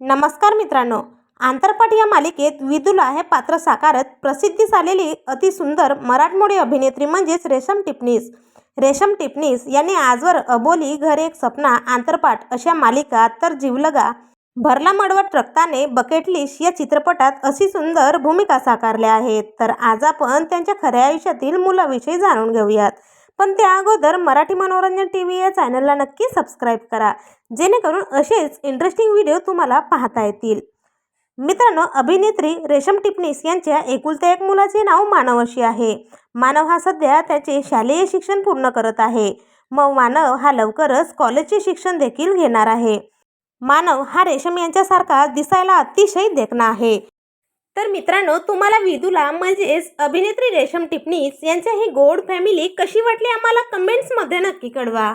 नमस्कार मित्रांनो आंतरपाठ या मालिकेत विदुला हे पात्र साकारत प्रसिद्धीस आलेली अतिसुंदर मराठमोळी अभिनेत्री म्हणजेच रेशम टिपणीस. रेशम टिपणीस यांनी आजवर अबोली घर एक सपना आंतरपाठ अशा मालिका तर जीवलगा भरला मडवट रक्ताने बकेट या चित्रपटात अशी सुंदर भूमिका साकारल्या आहेत. तर आज आपण त्यांच्या खऱ्या आयुष्यातील मुलाविषयी जाणून घेऊयात. पण त्या अगोदर मराठी मनोरंजन टी व्ही या चॅनलला नक्की सबस्क्राईब करा जेणेकरून असेच इंटरेस्टिंग व्हिडिओ तुम्हाला पाहता येतील. मित्रांनो अभिनेत्री रेशम टिपणीस यांच्या एकुलत्या एक मुलाचे नाव मानव अशी आहे. मानव हा सध्या त्याचे शालेय शिक्षण पूर्ण करत आहे. मग मानव हा लवकरच कॉलेजचे शिक्षण देखील घेणार आहे. मानव हा रेशम यांच्यासारखा दिसायला अतिशय देखणा आहे. तर मित्रांनो तुम्हाला विदूला म्हणजेच अभिनेत्री रेशम टिपणीस यांच्या ही गोड फॅमिली कशी वाटली आम्हाला कमेंट्समध्ये नक्की कळवा.